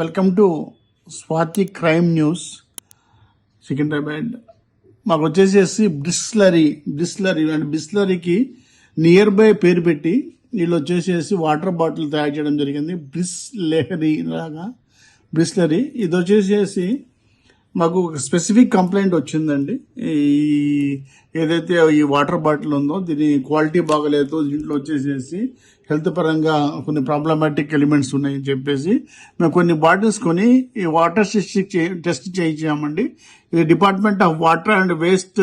Welcome to Swathi crime news Secunderabad. మాకు వచ్చేసేసి బ్రిస్లరీ బ్రిస్లరీ అంటే బిస్లరీకి నియర్ బై పేరు పెట్టి వీళ్ళు వచ్చేసేసి వాటర్ బాటిల్ తయారు చేయడం జరిగింది. బ్రిస్ లెహరీ లాగా బ్రిస్లరీ ఇది వచ్చేసేసి మాకు ఒక స్పెసిఫిక్ కంప్లైంట్ వచ్చిందండి. ఈ ఏదైతే ఈ వాటర్ బాటిల్ ఉందో దీని క్వాలిటీ బాగలేదు దీంట్లో వచ్చేసేసి హెల్త్ పరంగా కొన్ని ప్రాబ్లమాటిక్ ఎలిమెంట్స్ ఉన్నాయని చెప్పేసి మేము కొన్ని బాటిల్స్ కొని ఈ వాటర్ టెస్ట్ టెస్ట్ చేయించామండి. ఇది department of water and waste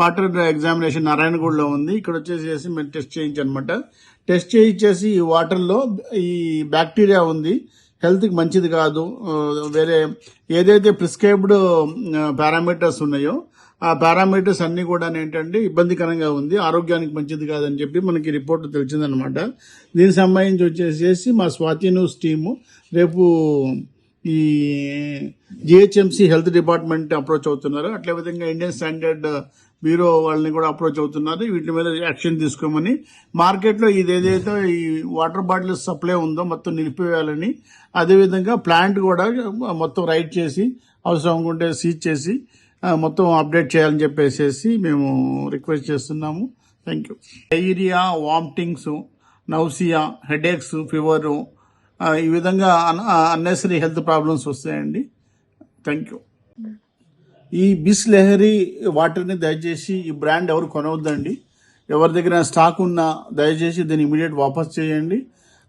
water examination నారాయణగూడలో ఉంది. ఇక్కడ వచ్చేసేసి మేము టెస్ట్ చేయించనమాట టెస్ట్ చేయించేసి ఈ వాటర్లో ఈ బ్యాక్టీరియా ఉంది. హెల్త్కి మంచిది కాదు. వేరే ఏదైతే ప్రిస్క్రైబ్డ్ పారామీటర్స్ ఉన్నాయో ఆ పారామీటర్స్ అన్నీ కూడా ఏంటంటే ఇబ్బందికరంగా ఉంది. ఆరోగ్యానికి మంచిది కాదని చెప్పి మనకి రిపోర్ట్ తెలిసిందనమాట దీనికి సంబంధించి వచ్చేసేసి మా స్వాతి న్యూస్ టీము రేపు ఈ జిహెచ్ఎంసి హెల్త్ డిపార్ట్మెంట్ అప్రోచ్ అవుతున్నారు. అట్లే విధంగా ఇండియన్ స్టాండర్డ్ బ్యూరో వాళ్ళని కూడా అప్రోచ్ అవుతున్నారు. వీటి మీద యాక్షన్ తీసుకోమని. మార్కెట్లో ఇది ఏదైతే ఈ వాటర్ బాటిల్ సప్లై ఉందో మొత్తం నిలిపివేయాలని అదేవిధంగా ప్లాంట్ కూడా మొత్తం రైట్ చేసి అవసరం ఉంటే సీజ్ చేసి మొత్తం అప్డేట్ చేయాలని చెప్పేసి మేము రిక్వెస్ట్ చేస్తున్నాము. Thank you. Diarrhoea vomitings nausea headaches fever ఈ విధంగా అన్నెసరీ హెల్త్ ప్రాబ్లమ్స్ వస్తాయండి. థ్యాంక్ యూ ఈ బిస్ లెహరీ వాటర్ని దయచేసి ఈ బ్రాండ్ ఎవరు కొనవద్దండి. ఎవరి దగ్గర స్టాక్ ఉన్నా దయచేసి దీన్ని ఇమీడియట్ వాపస్ చేయండి.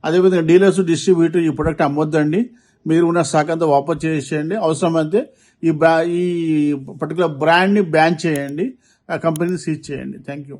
అదేవిధంగా డీలర్స్ డిస్ట్రిబ్యూటర్ ఈ ప్రొడక్ట్ అమ్మొద్దండి. మీరు ఉన్న స్టాక్ అంతా వాపస్ చేసేయండి. అవసరమైతే ఈ బ్రా ఈ పర్టికులర్ బ్రాండ్ని బ్యాన్ చేయండి. ఆ కంపెనీని సీజ్ చేయండి. Thank you